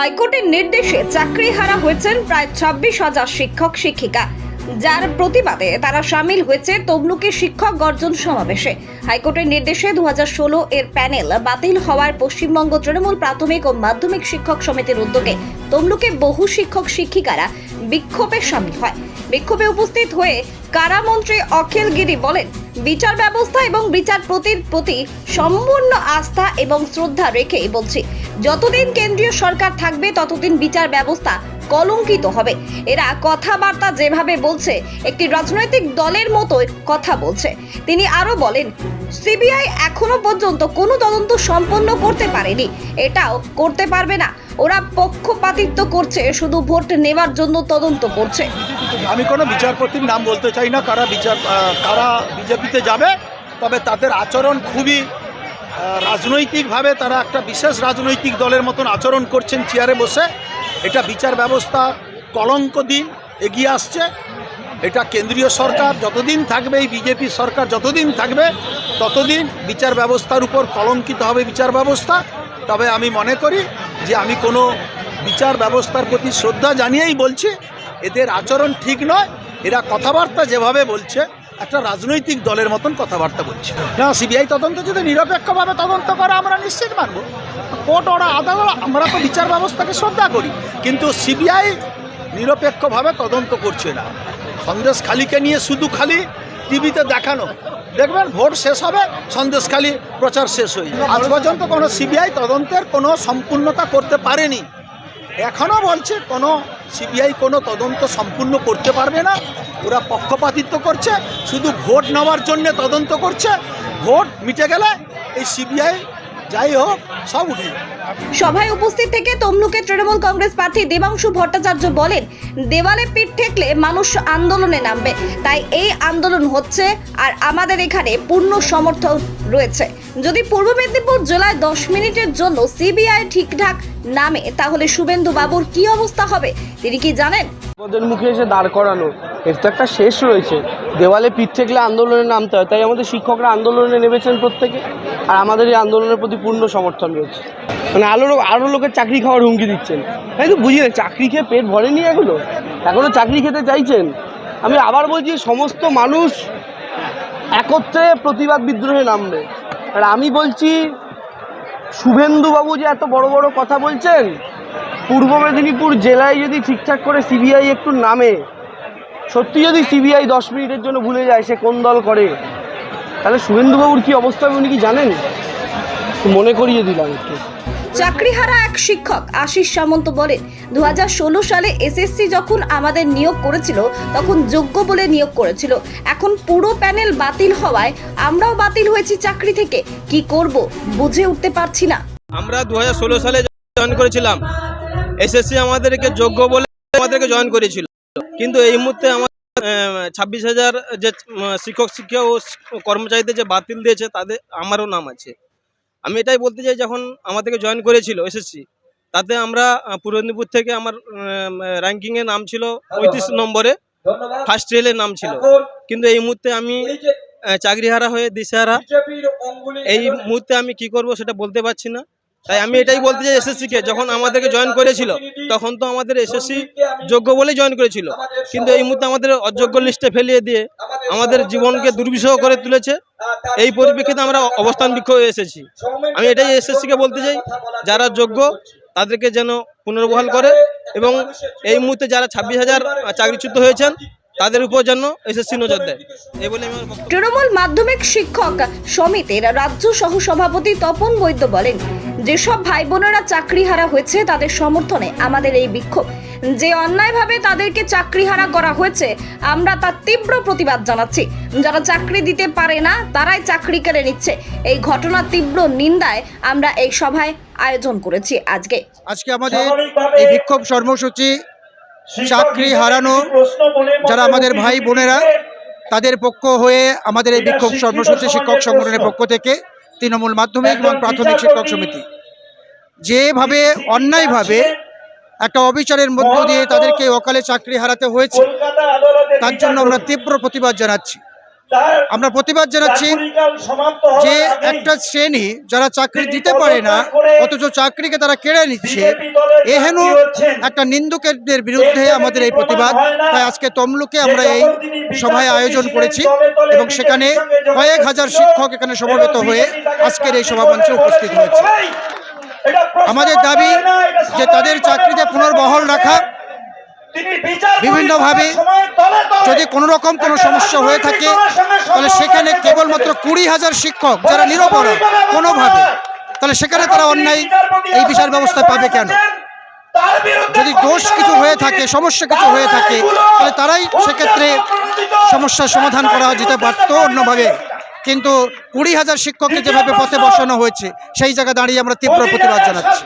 হাইকোর্টের নির্দেশে চাকরি হারা হয়েছেন প্রায় ছাব্বিশ হাজার শিক্ষক, শিক্ষিকা। যার প্রতিবাদে তারা সামিল হয়েছে তমলুকের শিক্ষক গর্জন সমাবেশে। হাইকোর্টের নির্দেশে দুহাজার ষোলো এর প্যানেল বাতিল হওয়ার পশ্চিমবঙ্গ তৃণমূল প্রাথমিক ও মাধ্যমিক শিক্ষক সমিতির উদ্যোগে তমলুকে বহু শিক্ষক, শিক্ষিকারা বিক্ষোভে সামিল হয়। বিক্ষোভে উপস্থিত হয়ে কারামন্ত্রী অখিল গিরি বলেন, বিচার ব্যবস্থা এবং বিচারপতির প্রতি সম্পূর্ণ আস্থা এবং শ্রদ্ধা রেখেই বলছি। যতদিন কেন্দ্রীয় সরকার থাকবে, ততদিন বিচার ব্যবস্থা কলঙ্কিত হবে। এরা কথাবার্তা যেভাবে বলছে, একটি রাজনৈতিক দলের মতো কথা বলছে। তিনি আরও বলেন, সিবিআই এখনও পর্যন্ত কোনো তদন্ত সম্পন্ন করতে পারেনি। এটাও করতে পারবে না। ওরা পক্ষপাতিত্ব করছে, শুধু ভোট নেওয়ার জন্য তদন্ত করছে। আমি কোনো বিচারপতির নাম বলতে চাই না, কারা বিচার কারা বিজেপিতে যাবে, তবে তাদের আচরণ খুবই রাজনৈতিকভাবে তারা একটা বিশেষ রাজনৈতিক দলের মতন আচরণ করছেন চেয়ারে বসে। এটা বিচার ব্যবস্থা কলঙ্ক দিন, এগিয়ে আসছে। এটা কেন্দ্রীয় সরকার যতদিন থাকবে, এই বিজেপি সরকার যতদিন থাকবে, ততদিন বিচার ব্যবস্থার উপর কলঙ্কিত হবে বিচার ব্যবস্থা। তবে আমি মনে করি যে আমি কোনো বিচার ব্যবস্থার প্রতি শ্রদ্ধা জানিয়েই বলছি, এদের আচরণ ঠিক নয়। এরা কথাবার্তা যেভাবে বলছে একটা রাজনৈতিক দলের মতন কথাবার্তা বলছে। না, সিবিআই তদন্ত যদি নিরপেক্ষভাবে তদন্ত করে, আমরা নিশ্চিত মানব। কোর্ট, ওরা আদালত আমরা তো বিচার ব্যবস্থাকে শ্রদ্ধা করি। কিন্তু সিবিআই নিরপেক্ষভাবে তদন্ত করছে না। সন্দেশ খালিকে নিয়ে শুধু খালি টিভিতে দেখানো। দেখবেন, ভোট শেষ হবে, সন্দেশ খালি প্রচার শেষ হয়ে। আজ পর্যন্ত কোনো সিবিআই তদন্তের কোনো সম্পূর্ণতা করতে পারেনি। এখনও বলছে, কোনো সিবিআই কোনো তদন্ত সম্পূর্ণ করতে পারবে না। ওরা পক্ষপাতিত্ব করছে, শুধু ভোট নেওয়ার জন্য তদন্ত করছে। ভোট মিটে গেলে এই সিবিআই যাই হোক, সব উঠে সভায় উপস্থিত থেকে তমলুকের তৃণমূল কংগ্রেস প্রার্থী দেবাংশু ভট্টাচার্য বলেন, দেওয়ালে পিঠ ঠেকলে মানুষ আন্দোলনে নামবে। তাই এই আন্দোলন হচ্ছে আর আমাদের এখানে পূর্ণ সমর্থন রয়েছে। যদি পূর্ব মেদিনীপুর জেলায় দশ মিনিটের জন্য সিবিআই ঠিকঠাক নামে। তাহলে শুভেন্দু বাবুর কি অবস্থা হবে? তিনি কি জানেন? বিপদের মুখে এসে দাঁড় করানো। এর তো একটা শেষ রয়েছে। দেওয়ালে পিঠ থেকলে আন্দোলনে নামতে হয়, তাই আমাদের শিক্ষকরা আন্দোলনে নেমেছেন প্রত্যেকে, আর আমাদের এই আন্দোলনের প্রতি পূর্ণ সমর্থন রয়েছে। মানে আরও আরও লোকের চাকরি খাওয়ার হুমকি দিচ্ছেন। তাই তো বুঝি না চাকরি খেয়ে পেট ভরেনি এগুলো এখনও চাকরি খেতে চাইছেন? আমি আবার বলছি, সমস্ত মানুষ একত্রে প্রতিবাদ বিদ্রোহে নামবে। আর আমি বলছি শুভেন্দুবাবু যে এত বড় বড় কথা বলছেন, পূর্ব মেদিনীপুর জেলায় যদি ঠিকঠাক করে সিবিআই একটু নামে, সত্যি যদি সিবিআই দশ মিনিটের জন্য ভুলে যায় সে কোন দল করে, তাহলে শুভেন্দুবাবুর কি অবস্থা হবে উনি কি জানেন? মনে করিয়ে দিলাম একটু। চাকরিহারা এক শিক্ষক আশিস সামন্ত বলেন, দুহাজার ষোলো সালে এসএসসি যখন আমাদের নিয়োগ করেছিল, তখন যোগ্য বলে নিয়োগ করেছিল। এখন পুরো প্যানেল বাতিল হওয়ায় আমরাও বাতিল হয়েছি চাকরি থেকে। কি করব, বুঝে উঠতে পারছি না। আমরা দুহাজার ষোলো সালে জয়েন করেছিলাম। এসএসসি আমাদেরকে যোগ্য বলে আমাদেরকে জয়েন করেছিল। কিন্তু এই মুহূর্তে আমার ছাব্বিশ হাজার যে শিক্ষক শিক্ষা ও কর্মচারীদের যে বাতিল দিয়েছে, তাদের, আমারও নাম আছে। আমি এটাই বলতে চাই যখন আমাদেরকে জয়েন করেছিল এসএসসি তাতে আমরা পূর্ব মেদিনীপুর থেকে আমার র্যাঙ্কিংয়ে নাম ছিল পঁয়ত্রিশ নম্বরে। ফার্স্ট রেলের নাম ছিল। কিন্তু এই মুহূর্তে আমি চাকরিহারা হয়ে দিশেহারা এই মুহূর্তে আমি কি করব সেটা বলতে পারছি না। তাই আমি এটাই বলতে চাই এসএসসি কে যখন আমাদেরকে জয়েন করেছিল, তখন তো আমাদের এসএসসি যোগ্য বলেই জয়েন করেছিল। কিন্তু এই মুহূর্তে আমাদের অযোগ্য লিস্টে ফেলিয়ে দিয়ে আমাদের জীবনকে দুর্বিষহ করে তুলেছে। এই পরিপ্রেক্ষিতে আমরা অবস্থান বিক্ষোভে এসেছি। আমি এটাই এসএসসি কে বলতে চাই, যারা যোগ্য, তাদেরকে যেন পুনর্বহাল করে এবং এই মুহূর্তে যারা ছাব্বিশ হাজার চাকরিচ্যুত হয়েছেন, তাদের উপর যেন এসএসসি নজর দেয়। তৃণমূল মাধ্যমিক শিক্ষক সমিতির রাজ্য সহসভাপতি তপন বৈদ্য বলেন যেসব ভাই বোনেরা চাকরিহারা হয়েছে তাদের সমর্থনে আমাদের এই বিক্ষোভ। যে অন্যায়ভাবে তাদেরকে চাকরিহারা করা হয়েছে আমরা তার তীব্র প্রতিবাদ জানাচ্ছি। যারা চাকরি দিতে পারে না তারাই চাকরি কেড়ে নিচ্ছে। এই ঘটনার তীব্র নিন্দায় আমরা এই সভায় আয়োজন করেছি আজকে। আজকে আমাদের এই বিক্ষোভ কর্মসূচি চাকরি হারানো যারা আমাদের ভাই বোনেরা তাদের পক্ষ হয়ে আমাদের এই বিক্ষোভ কর্মসূচি শিক্ষক সংগঠনের পক্ষ থেকে তৃণমূল মাধ্যমিক এবং প্রাথমিক শিক্ষক সমিতি। যেভাবে অন্যায়ভাবে একটা অবিচারের মধ্য দিয়ে তাদেরকে অকালে চাকরি হারাতে হয়েছে, তার জন্য আমরা তীব্র প্রতিবাদ জানাচ্ছি। আমরা প্রতিবাদ জানাচ্ছি যে একটা শ্রেণি যারা চাকরি দিতে পারে না, অথচ চাকরিকে তারা কেড়ে নিচ্ছে, এহেন একটা নিন্দুকের বিরুদ্ধে আমাদের এই প্রতিবাদ। তাই আজকে তমলুকে আমরা এই সভায় আয়োজন করেছি এবং সেখানে কয়েক হাজার শিক্ষক এখানে সমবেত হয়ে আজকের এই সভা সভামঞ্চে উপস্থিত হয়েছে। আমাদের দাবি যে তাদের চাকরিতে পুনর্বহাল রাখা বিভিন্নভাবে যদি কোনো রকম কোনো সমস্যা হয়ে থাকে তাহলে সেখানে কেবলমাত্র কুড়ি হাজার শিক্ষক যারা নিরপরাধ কোনোভাবে তাহলে সেখানে তারা অন্যায় এই বিচার ব্যবস্থা পাবে কেন? যদি দোষ কিছু হয়ে থাকে সমস্যা কিছু হয়ে থাকে তাহলে তারাই সেক্ষেত্রে সমস্যার সমাধান করা যেতে পারত অন্যভাবে। কিন্তু কুড়ি হাজার শিক্ষককে যেভাবে পথে বসানো হয়েছে সেই জায়গায় দাঁড়িয়ে আমরা তীব্র প্রতিবাদ জানাচ্ছি।